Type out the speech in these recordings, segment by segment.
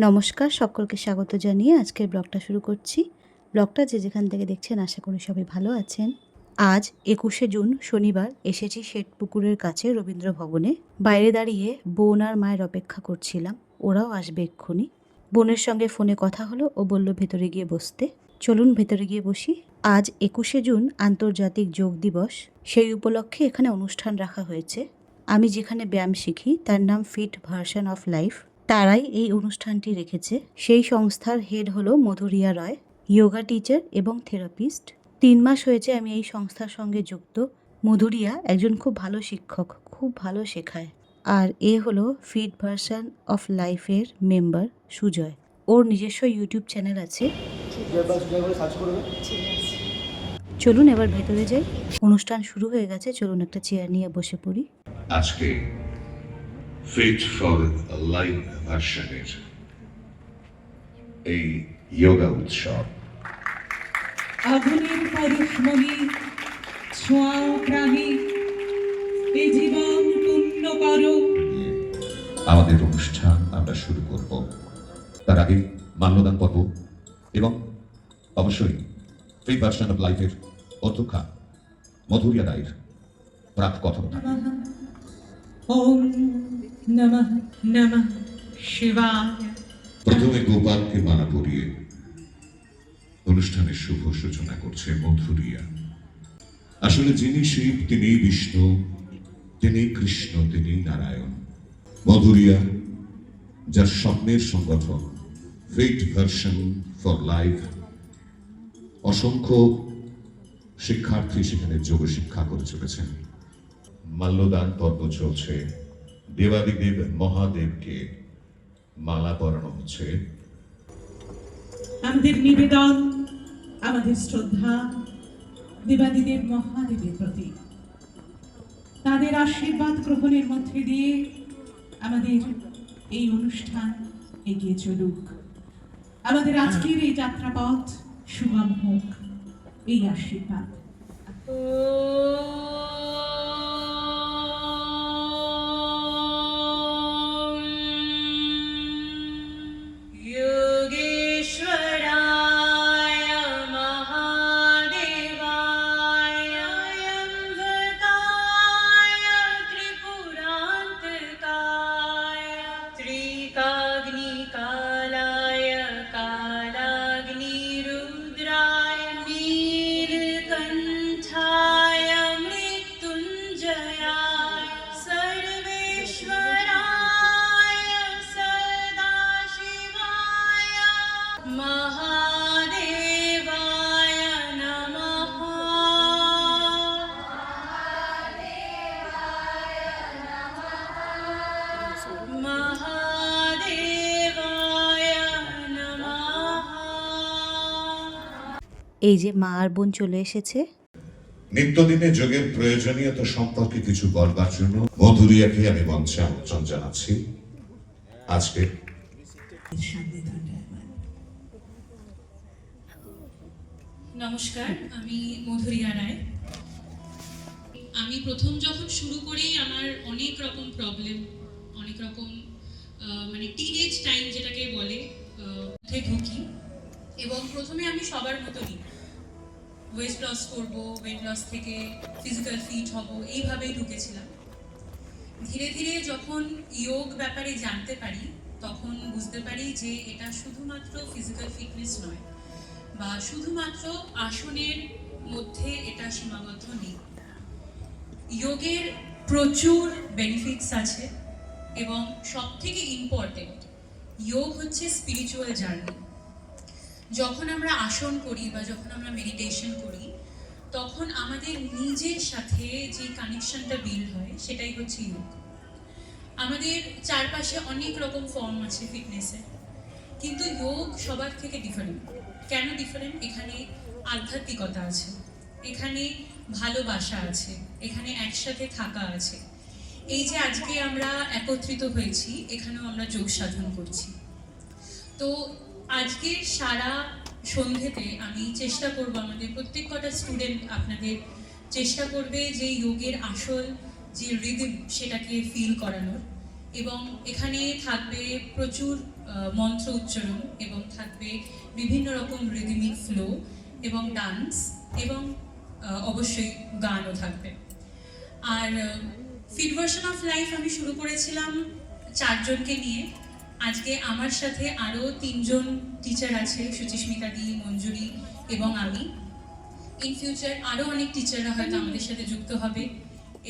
নমস্কার, সকলকে স্বাগত জানিয়ে আজকের ব্লগটা শুরু করছি। ব্লগটা যে যেখান থেকে দেখছেন, আশা করি সবাই ভালো আছেন। আজ একুশে জুন, শনিবার, এসেছি শেঠপুকুরের কাছে রবীন্দ্র ভবনে। বাইরে দাঁড়িয়ে বোন আর মায়ের অপেক্ষা করছিলাম। ওরাও আসবে এক্ষুনি। বোনের সঙ্গে ফোনে কথা হলো, ও বলল ভেতরে গিয়ে বসতে। চলুন ভেতরে গিয়ে বসি। আজ একুশে জুন, আন্তর্জাতিক যোগ দিবস। সেই উপলক্ষে এখানে অনুষ্ঠান রাখা হয়েছে। আমি যেখানে ব্যায়াম শিখি, তার নাম ফিট ভার্সন অফ লাইফ তারাই এই অনুষ্ঠানটি রেখেছে। সেই সংস্থার হেড হলো মধুরিয়া রয় যোগা টিচার এবং থেরাপিস্ট। তিন মাস হয়েছে আমি এই সংস্থার সঙ্গে যুক্ত। মধুরিয়া একজন খুব ভালো শিক্ষক, খুব ভালো শেখায়। আর এ হলো ফিট ভার্সন অফ লাইফের মেম্বার সুজয়। ওর নিজস্ব ইউটিউব চ্যানেল আছে। চলুন এবার ভেতরে যাই। অনুষ্ঠান শুরু হয়ে গেছে, চলুন একটা চেয়ার নিয়ে বসে পড়ি। আজকে ফিট ফর লাইফ ভার্সনের এই যোগা উৎসব আগুনের পরশমণি ছোঁয়াও প্রাণী এ জীবন পূর্ণ করো। আমাদের অনুষ্ঠান আমরা শুরু করব। তার আগে মাল্যদান পর্ব এবং অবশ্যই ফ্রি ভার্সন অফ লাইফের অধ্যক্ষা মধুরিয়া রায়ের প্রাক কথোপকথন ওম প্রথমে গোপালকে মালা পরিয়ে অনুষ্ঠানের শুভ সূচনা করছে মধুরিয়া। আসলে যিনি শিব, তিনি বিষ্ণু, তিনি কৃষ্ণ, তিনি নারায়ণ। মধুরিয়া, যার স্বপ্নের সংগঠন ফিট ভার্সন ফর লাইফ অসংখ্য শিক্ষার্থী সেখানে যোগ শিক্ষা করে চলেছেন। মাল্যদান পর্ব চলছে। দেবাদিদেব মহাদেবকে মালা পরানো হচ্ছে। আমাদের নিবেদন আমাদের শ্রদ্ধা দেবাদিদেব মহাদেবের প্রতি। তাদের আশীর্বাদ গ্রহণের মধ্যে দিয়ে আমাদের এই অনুষ্ঠান এগিয়ে চলুক। আমাদের আজকের এই যাত্রাপথ সুগম হোক এই আশীর্বাদ। এই যে মা আর বোন চলে এসেছে। নিত্যদিনে যোগের প্রয়োজনীয়তা সম্পর্কে কিছু বলবার জন্য মধুরিয়াকে আমি মঞ্চে আমন্ত্রণ জানাচ্ছি। আজকে নমস্কার আমি মধুরিয়া রায়। আমি প্রথম যখন শুরু করি আমার অনেক রকম প্রবলেম অনেক রকম আহ, মানে টিনেজ টাইম যেটাকে বলে ঢুকি। এবং প্রথমে আমি সবার মতনই ওয়েট লস করব ওয়েট লস থেকে ফিজিক্যাল ফিট হব, এইভাবেই ঢুকেছিলাম। ধীরে ধীরে যখন যোগ ব্যাপারে জানতে পারি, তখন বুঝতে পারি যে এটা শুধুমাত্র ফিজিক্যাল ফিটনেস নয়, বা শুধুমাত্র আসনের মধ্যে এটা সীমাবদ্ধ নেই। যোগের প্রচুর বেনিফিটস আছে, এবং সব থেকে ইম্পর্টেন্ট যোগ হচ্ছে স্পিরিচুয়াল জার্নি যখন আমরা আসন করি বা যখন আমরা মেডিটেশন করি, তখন আমাদের নিজের সাথে যে কানেকশনটা বিল্ড হয়, সেটাই হচ্ছে যোগ আমাদের চারপাশে অনেক রকম ফর্ম আছে ফিটনেসে কিন্তু যোগ সবার থেকে ডিফারেন্ট কেন ডিফারেন্ট এখানে আধ্যাত্মিকতা আছে, এখানে ভালোবাসা আছে, এখানে একসাথে থাকা আছে। এই যে আজকে আমরা একত্রিত হয়েছি, এখানেও আমরা যোগ সাধন করছি। তো আজকের সারা সন্ধ্যেতে আমি চেষ্টা করব, আমাদের প্রত্যেক কটা স্টুডেন্ট আপনাদের চেষ্টা করবে যে যোগের আসল যে রিদিম সেটাকে ফিল করানোর। এবং এখানে থাকবে প্রচুর মন্ত্র উচ্চারণ এবং থাকবে বিভিন্ন রকম রিদমিক ফ্লো এবং ডান্স এবং অবশ্যই গানও থাকবে। আর ফিট ভার্সন অফ লাইফ আমি শুরু করেছিলাম চারজনকে নিয়ে। আজকে আমার সাথে আরও তিনজন টিচার আছে সুচিস্মিতা দি মঞ্জুরি এবং আমি। ইন ফিউচার আরও অনেক টিচাররা হয়তো আমাদের সাথে যুক্ত হবে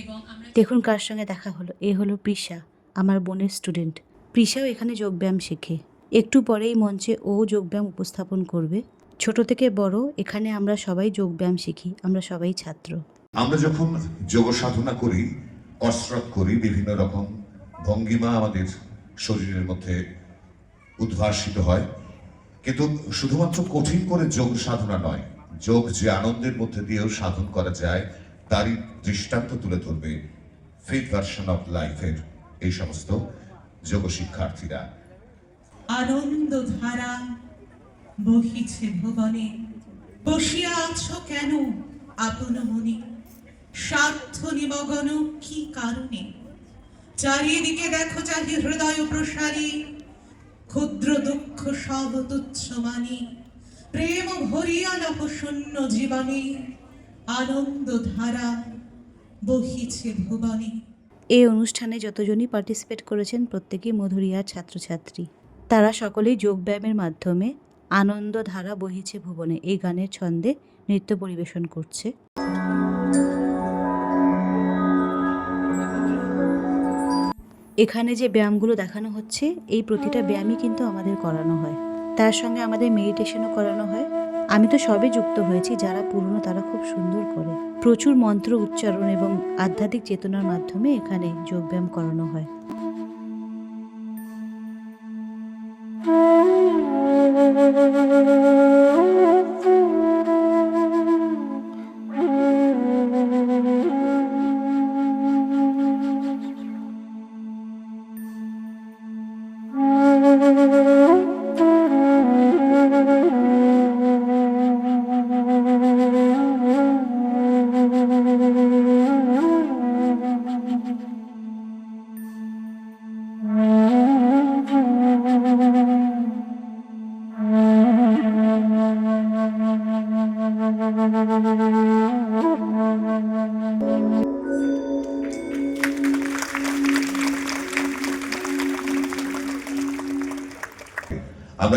এবং আমরা দেখুন কার সঙ্গে দেখা হলো। এ হলো প্রিশা আমার বোনের স্টুডেন্ট প্রিশাও এখানে যোগব্যায়াম শেখে। একটু পরেই মঞ্চে ও যোগব্যায়াম উপস্থাপন করবে। ছোট থেকে বড় এখানে আমরা সবাই যোগব্যায়াম শিখি আমরা সবাই ছাত্র। আমরা যখন যোগ সাধনা করি কসরত করি বিভিন্ন রকম ভঙ্গিমা আমাদের শরীরের মধ্যে উদ্ভাসিত হয়। কিন্তু শুধুমাত্র কঠিন করে যোগ সাধনা নয়, যোগ যে আনন্দের মধ্যে দিয়েও সাধন করা যায়, তারই দৃষ্টান্ত তুলে ধরবে ফিট ভার্সন অফ লাইফের এই সমস্ত যোগ শিক্ষার্থীরা। আনন্দ ধারা বহিছে ভুবনে, বসিয়া আছো কেন আপন মনে? স্বার্থ নিমগন কি কারণে? চারিদিকে দেখো চাহি হৃদয় প্রসারী, ক্ষুদ্র দুঃখ সব তুচ্ছ মানি, প্রেম ভরিয়া লহ শূন্য জীবনে আনন্দ ধারা বহিছে ভুবনে। এই অনুষ্ঠানে যতজনই পার্টিসিপেট করেছেন, প্রত্যেকেই মধুরিয়ার ছাত্রছাত্রী। তারা সকলেই যোগব্যায়ামের মাধ্যমে আনন্দ ধারা বহিছে ভুবনে। এই গানের ছন্দে নৃত্য পরিবেশন করছে। এখানে যে ব্যায়ামগুলো দেখানো হচ্ছে, এই প্রতিটা ব্যায়ামই কিন্তু আমাদের করানো হয়। তার সঙ্গে আমাদের মেডিটেশনও করানো হয়। আমি তো সবে যুক্ত হয়েছি, যারা পুরনো তারা খুব সুন্দর করে। প্রচুর মন্ত্র উচ্চারণ এবং আধ্যাত্মিক চেতনার মাধ্যমে এখানে যোগব্যায়াম করানো হয়। আমরা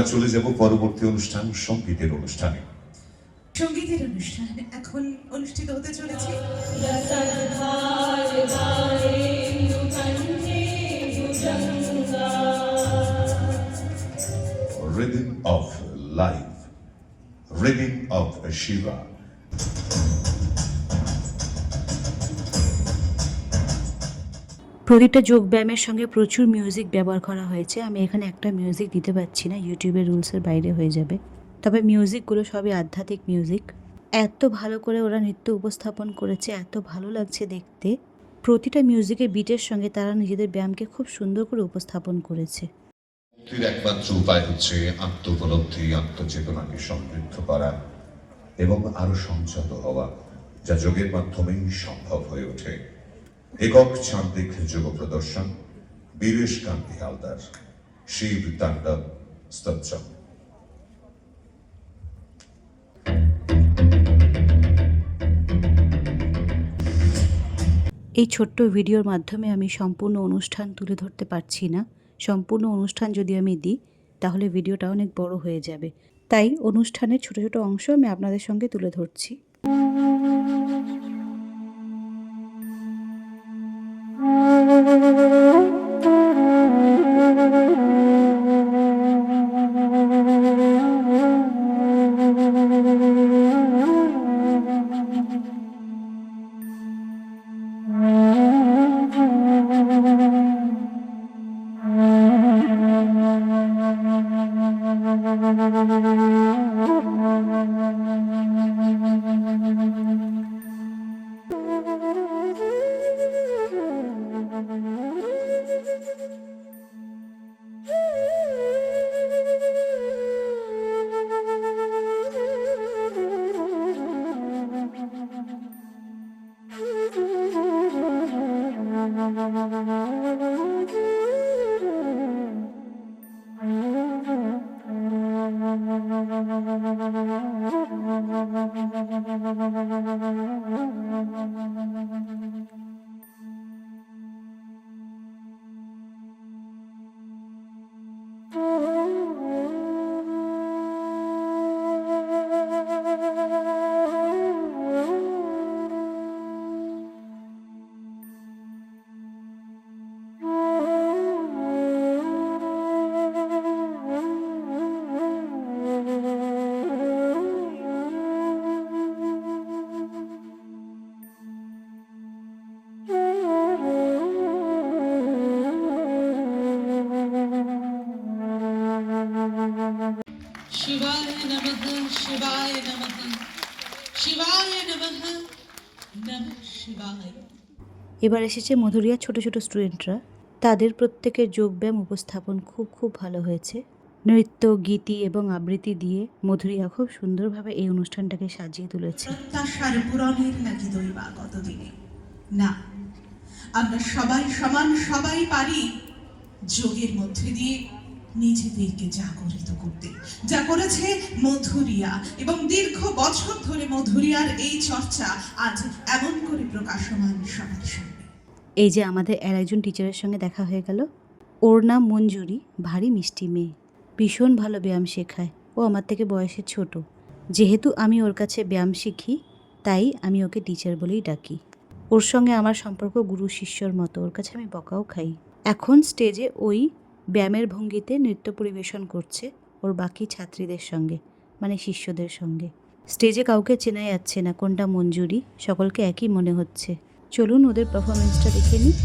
চলে যাব পরবর্তী অনুষ্ঠান সঙ্গীতের অনুষ্ঠানে সঙ্গীতের অনুষ্ঠান এখন অনুষ্ঠিত হতে চলেছে Rhythm of Life, Rhythm of Shiva. প্রতিটা যোগব্যায়ামের সঙ্গে প্রচুর মিউজিক ব্যবহার করা হয়েছে। আমি এখানে একটা মিউজিক দিতে পারছি না ইউটিউবের রুলসের বাইরে হয়ে যাবে। তবে মিউজিকগুলো সবই আধ্যাত্মিক মিউজিক এত ভালো করে ওরা নৃত্য উপস্থাপন করেছে, এত ভালো লাগছে দেখতে। প্রতিটা মিউজিকের বিটের সঙ্গে তারা নিজেদের ব্যায়ামকে খুব সুন্দর করে উপস্থাপন করেছে। একমাত্র উপায় হচ্ছে আত্মোপলব্ধি, আত্মচেতনাকে সমৃদ্ধ করা এবং আরও সংযত হওয়া, যা যোগের মাধ্যমেই সম্ভব হয়ে ওঠে। একক ছান্দিক যোগ প্রদর্শন বীরেশ কান্তি হালদার, শিব তাণ্ডব, স্তোত্রম। এই ছোট্ট ভিডিওর মাধ্যমে আমি সম্পূর্ণ অনুষ্ঠান তুলে ধরতে পারছি না। সম্পূর্ণ অনুষ্ঠান যদি আমি দিই, তাহলে ভিডিওটা অনেক বড় হয়ে যাবে। তাই অনুষ্ঠানের ছোট ছোট অংশ আমি আপনাদের সঙ্গে তুলে ধরছি। शिवाय नमः शिवाय नमः नमः शिवाय এবার এসেছে মধুরিয়ার ছোট ছোট স্টুডেন্টরা তাদের প্রত্যেকের যোগব্যায়াম উপস্থাপন খুব খুব ভালো হয়েছে নৃত্য গীতি এবং আবৃত্তি দিয়ে মধুরিয়া খুব সুন্দরভাবে এই অনুষ্ঠানটাকে সাজিয়ে তুলেছে প্রত্যাশার পূরণের লাগি দইবা কতদিনে না আমরা সবাই সমান সবাই পারি যোগের মধ্যে দিয়ে নিজেদেরকে জাগরিত করতে যা করেছে মধুরিয়া। এবং দীর্ঘ বছর ধরে মধুরিয়ার এই চর্চা আজ এমন করে প্রকাশমান সবার এই যে আমাদের আর একজন টিচারের সঙ্গে দেখা হয়ে গেল। ওর নাম মঞ্জুরি, ভারী মিষ্টি মেয়ে। ভীষণ ভালো ব্যায়াম শেখায়। ও আমার থেকে বয়সে ছোট। যেহেতু আমি ওর কাছে ব্যায়াম শিখি, তাই আমি ওকে টিচার বলেই ডাকি। ওর সঙ্গে আমার সম্পর্ক গুরু শিষ্যর মতো। ওর কাছে আমি বকাও খাই। এখন স্টেজে ওই ব্যায়ামের ভঙ্গিতে নৃত্য পরিবেশন করছে ওর বাকি ছাত্রীদের সঙ্গে মানে শিষ্যদের সঙ্গে। স্টেজে কাউকে চেনা যাচ্ছে না, কোনটা মঞ্জুরি, সকলকে একই মনে হচ্ছে। চলুন ওদের পারফরমেন্সটা দেখে নিই।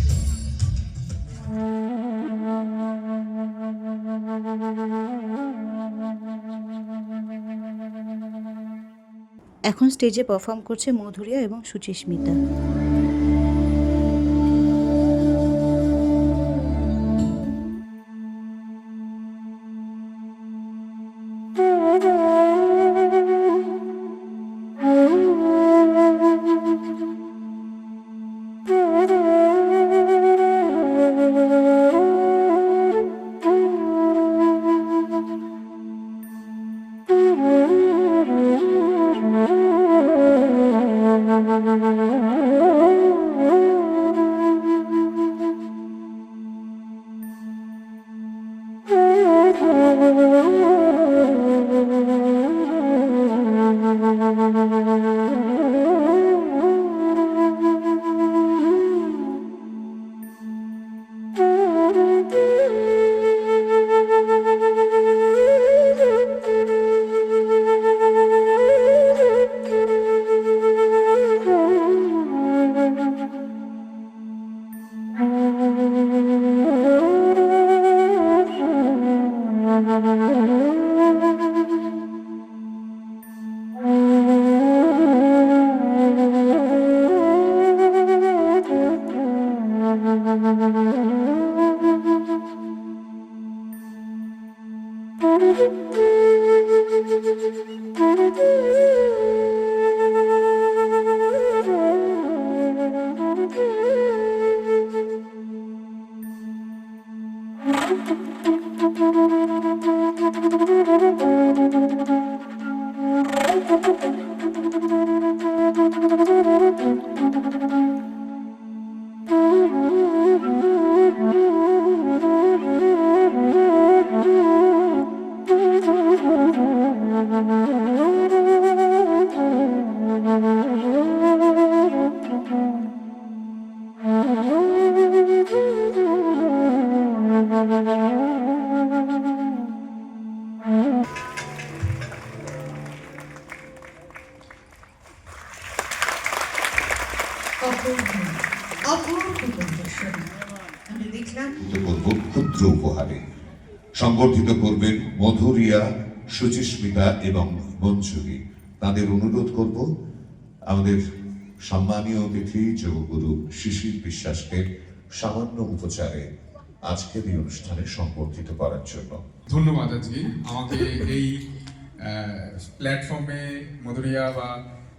এখন স্টেজে পারফর্ম করছে মধুরিয়া এবং সুচিস্মিতা। অপূর্ব ক্ষুদ্র উপহারে সংবর্ধিত করবেন মধুরিয়া, সুচিস্মিতা এবং মঞ্জুরি। তাদের অনুরোধ করব, আমাদের সম্মানীয় অতিথি যোগগুরু শিশির বিশ্বাসকে সামান্য উপচারে আজকের এই অনুষ্ঠানে সংবর্ধিত করার জন্য। ধন্যবাদ আজকে। আমাকে এই প্ল্যাটফর্মে মধুরিয়া বা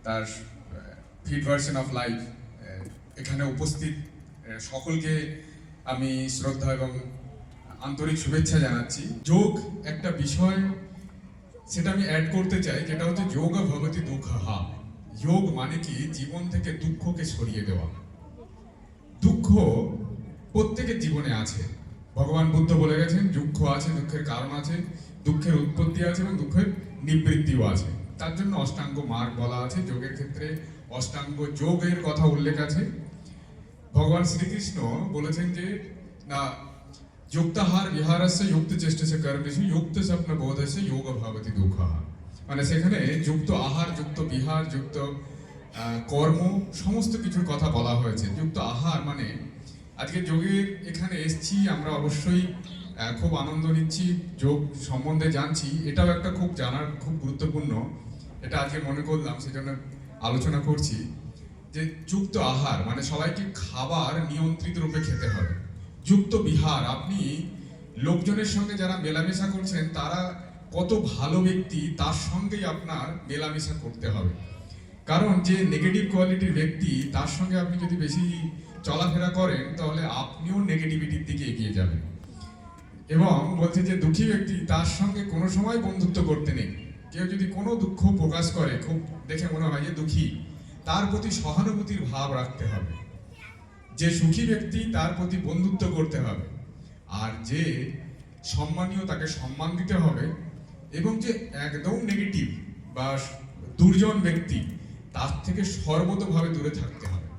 তার ফিট ভার্সন অফ লাইফ এখানে উপস্থিত সকলকে আমি শ্রদ্ধা এবং আন্তরিক শুভেচ্ছা জানাচ্ছি। যোগ একটা বিষয়, সেটা আমি অ্যাড করতে চাই, যেটা হচ্ছে যোগ ভগবতী দুঃখ হা যোগ মানে কি? জীবন থেকে দুঃখকে সরিয়ে দেওয়া। দুঃখ প্রত্যেকের জীবনে আছে। ভগবান বুদ্ধ বলে গেছেন, দুঃখ আছে, দুঃখের কারণ আছে, দুঃখের উৎপত্তি আছে এবং দুঃখের নিবৃত্তিও আছে। তার জন্য অষ্টাঙ্গ মার্গ বলা আছে। যোগের ক্ষেত্রে অষ্টাঙ্গ যোগের কথা উল্লেখ আছে। ভগবান শ্রীকৃষ্ণ বলেছেন যে না যুক্তাহার বিহারস্য যুক্ত চেষ্টেছে কর্মেশু যুক্ত স্বপ্ন বোধস্য যোগ ভাবতি দুঃখ মানে সেখানে যুক্ত আহার, যুক্ত বিহার, যুক্ত কর্ম, সমস্ত কিছুর কথা বলা হয়েছে। যুক্ত আহার মানে আজকে যোগের এখানে এসছি, আমরা অবশ্যই খুব আনন্দ নিচ্ছি, যোগ সম্বন্ধে জানছি, এটাও একটা খুব জানার, খুব গুরুত্বপূর্ণ। এটা আজকে মনে করলাম, সেজন্য আলোচনা করছি। যে যুক্ত আহার মানে সবাইকে খাবার নিয়ন্ত্রিত রূপে খেতে হবে। যুক্ত বিহার, আপনি লোকজনের সঙ্গে যারা মেলামেশা করছেন, তারা কত ভালো ব্যক্তি, তার সঙ্গেই আপনার মেলামেশা করতে হবে। কারণ যে নেগেটিভ কোয়ালিটির ব্যক্তি, তার সঙ্গে আপনি যদি বেশি চলাফেরা করেন, তাহলে আপনিও নেগেটিভিটির দিকে এগিয়ে যাবেন। এবং বলছে যে দুঃখী ব্যক্তি, তার সঙ্গে কোনো সময় বন্ধুত্ব করতে নেই। কেউ যদি কোনো দুঃখ প্রকাশ করে, খুব দেখে মনে হয় যে দুঃখী তার প্রতি সহানুভূতির ভাব রাখতে হবে। যে সুখী ব্যক্তি তার প্রতি বন্ধুত্ব করতে হবে, আর যে সম্মানীয় তাকে সম্মান দিতে হবে, এবং যে একদম নেগেটিভ বা দুর্জন ব্যক্তি, তার থেকে সর্বতভাবে দূরে থাকতে হবে।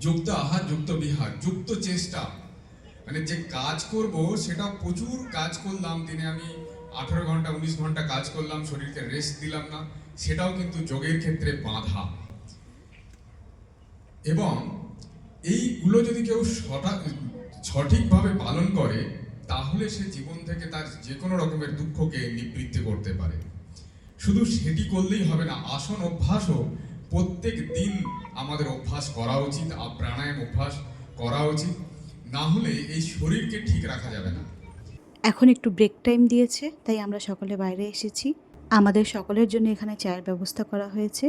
যুক্ত আহার, যুক্ত বিহার, যুক্ত চেষ্টা মানে যে কাজ করব, সেটা প্রচুর কাজ করলাম, দিনে আমি আঠেরো ঘণ্টা, উনিশ ঘণ্টা কাজ করলাম, শরীরকে রেস্ট দিলাম না, সেটাও কিন্তু যোগের ক্ষেত্রে বাধা। এবং এইগুলো যদি কেউ সঠা- সঠিকভাবে পালন করে, তাহলে সে জীবন থেকে তার যে কোনো রকমের দুঃখকে নিবৃত্তি করতে পারে। শুধু সেটি করলেই হবে না, আসন অভ্যাসও প্রত্যেক দিন আমাদের অভ্যাস করা উচিত আর প্রাণায়াম অভ্যাস করা উচিত। না হলে এই শরীরকে ঠিক রাখা যাবে না। এখন একটু ব্রেক টাইম দিয়েছে তাই আমরা সকলে বাইরে এসেছি। আমাদের সকলের জন্য এখানে চায়ের ব্যবস্থা করা হয়েছে।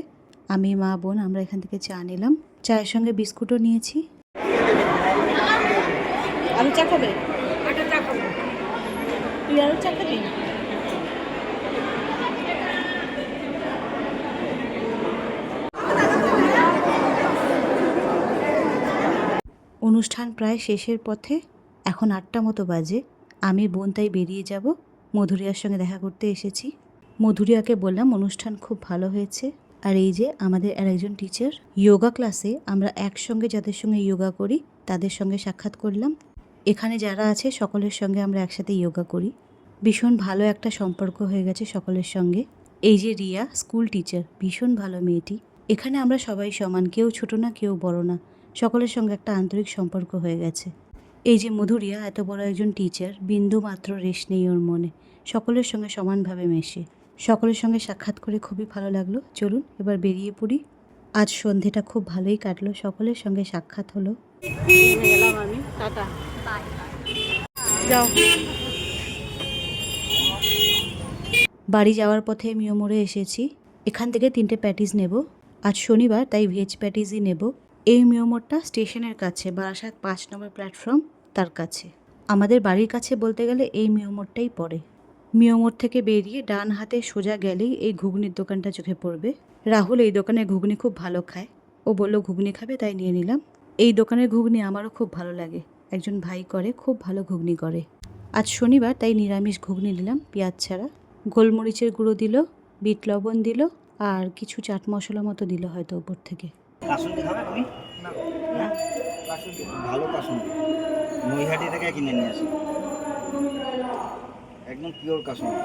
আমি মা বোন আমরা এখান থেকে চা নিলাম। চায়ের সঙ্গে বিস্কুটও নিয়েছি। আলু চা খাবে। তুই আলু চা খাবি? অনুষ্ঠান প্রায় শেষের পথে এখন আটটা মতো বাজে। আমি বোন তাই বেরিয়ে যাব। মধুরিয়ার সঙ্গে দেখা করতে এসেছি। মধুরিয়াকে বললাম, অনুষ্ঠান খুব ভালো হয়েছে। আর এই যে আমাদের আর একজন টিচার যোগা ক্লাসে আমরা একসঙ্গে যাদের সঙ্গে যোগা করি, তাদের সঙ্গে সাক্ষাৎ করলাম। এখানে যারা আছে, সকলের সঙ্গে আমরা একসাথে যোগা করি। ভীষণ ভালো একটা সম্পর্ক হয়ে গেছে সকলের সঙ্গে। এই যে রিয়া স্কুল টিচার ভীষণ ভালো মেয়েটি। এখানে আমরা সবাই সমান, কেউ ছোট না, কেউ বড় না। সকলের সঙ্গে একটা আন্তরিক সম্পর্ক হয়ে গেছে। এই যে মধুরিয়া এত বড় একজন টিচার বিন্দু মাত্র রেশ নেই ওর মনে। সকলের সঙ্গে সমানভাবে মেশে। সকলের সঙ্গে সাক্ষাৎ করে খুবই ভালো লাগল। চলুন এবার বেরিয়ে পড়ি। আজ সন্ধেটা খুব ভালোই কাটলো। সকলের সঙ্গে সাক্ষাৎ হলো। আমি টাটা যাও। বাড়ি যাওয়ার পথে মিও মোড়ে এসেছি। এখান থেকে তিনটে প্যাটিস নেব। আজ শনিবার তাই ভেজ প্যাটিসই নেব। এই মিওমোড়টা স্টেশনের কাছে, বারাসাত পাঁচ নম্বর প্ল্যাটফর্ম তার কাছে। আমাদের বাড়ির কাছে বলতে গেলে এই মিওমোড়টাই পড়ে। মিওমোড় থেকে বেরিয়ে ডান হাতে সোজা গেলেই এই ঘুগনির দোকানটা চোখে পড়বে। রাহুল এই দোকানে ঘুগনি খুব ভালো খায়। ও বলল, ঘুগনি খাবে? তাই নিয়ে নিলাম। এই দোকানের ঘুগনি আমারও খুব ভালো লাগে। একজন ভাই করে, খুব ভালো ঘুগনি করে। আজ শনিবার, তাই নিরামিষ ঘুগনি নিলাম, পেঁয়াজ ছাড়া। গোলমরিচের গুঁড়ো দিল, বিট লবণ দিল, আর কিছু চাট মশলা মতো দিল হয়তো ওপর থেকে। কাসুন্দি খাবে তুমি? না। কাসুন্দি। ভালো কাসুন্দি। নৈহাটি থেকে কিনে নিয়ে আসি। একদম পিওর কাসুন্দি।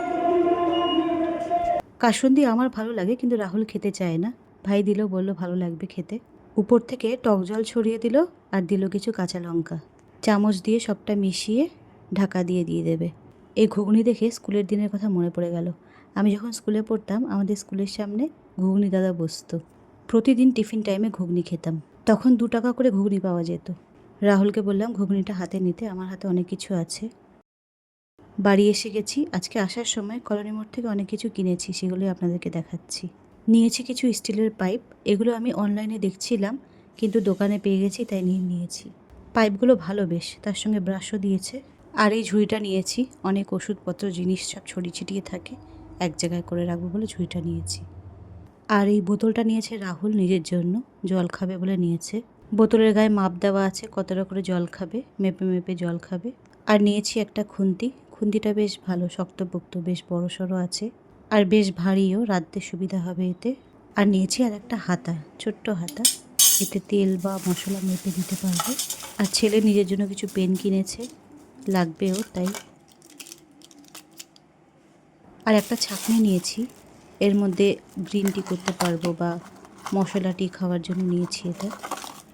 কাসুন্দি আমার ভালো লাগে কিন্তু রাহুল খেতে চায় না। ভাই দিল বলল ভালো লাগবে খেতে। উপর থেকে টক জল ছড়িয়ে দিল আর দিল কিছু কাঁচা লঙ্কা। চামচ দিয়ে সবটা মিশিয়ে ঢাকা দিয়ে দিয়ে দেবে। এই ঘুগনি দেখে স্কুলের দিনের কথা মনে পড়ে গেল। আমি যখন স্কুলে পড়তাম আমাদের স্কুলের সামনে ঘুগনি দাদা বসতো। প্রতিদিন টিফিন টাইমে ঘুগনি খেতাম। তখন দু টাকা করে ঘুগনি পাওয়া যেত। রাহুলকে বললাম, ঘুগনিটা হাতে নিতে, আমার হাতে অনেক কিছু আছে। বাড়ি এসে গেছি, আজকে আসার সময় কলোনি মোড় থেকে অনেক কিছু কিনেছি, সেগুলোই আপনাদেরকে দেখাচ্ছি। নিয়েছি কিছু স্টিলের পাইপ, এগুলো আমি অনলাইনে দেখছিলাম, কিন্তু দোকানে পেয়ে গেছি, তাই নিয়ে নিয়েছি। পাইপগুলো ভালো বেশ, তার সঙ্গে ব্রাশও দিয়েছে। আর এই ঝুড়িটা নিয়েছি, অনেক ওষুধপত্র, জিনিস সব ছড়িয়ে ছিটিয়ে থাকে, এক জায়গায় করে রাখব বলে ঝুড়িটা নিয়েছি। আর এই বোতলটা নিয়েছে রাহুল নিজের জন্য। জল খাবে বলে নিয়েছে। বোতলের গায়ে মাপ দেওয়া আছে কতটা করে জল খাবে, মেপে মেপে জল খাবে। আর নিয়েছি একটা খুন্তি। খুন্তিটা বেশ ভালো, শক্তপোক্ত, বেশ বড় সড়ো আছে। আর বেশ ভারীও, রাঁধতে সুবিধা হবে এতে। আর নিয়েছি আর একটা হাতা, ছোট্ট হাতা। এতে তেল বা মশলা মেপে দিতে পারবে। আর ছেলে নিজের জন্য কিছু পেন কিনেছে। লাগবেও, তাই। আর একটা ছাঁকনি নিয়েছি। এর মধ্যে গ্রিন টি করতে পারব বা মশলা টি খাওয়ার জন্য নিয়েছি এটা।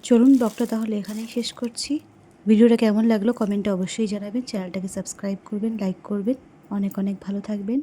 চলুন ব্লগটা তাহলে এখানেই শেষ করছি। ভিডিওটা কেমন লাগল কমেন্টে অবশ্যই জানাবেন। চ্যানেলটাকে সাবস্ক্রাইব করবেন লাইক করবেন। অনেক অনেক ভালো থাকবেন।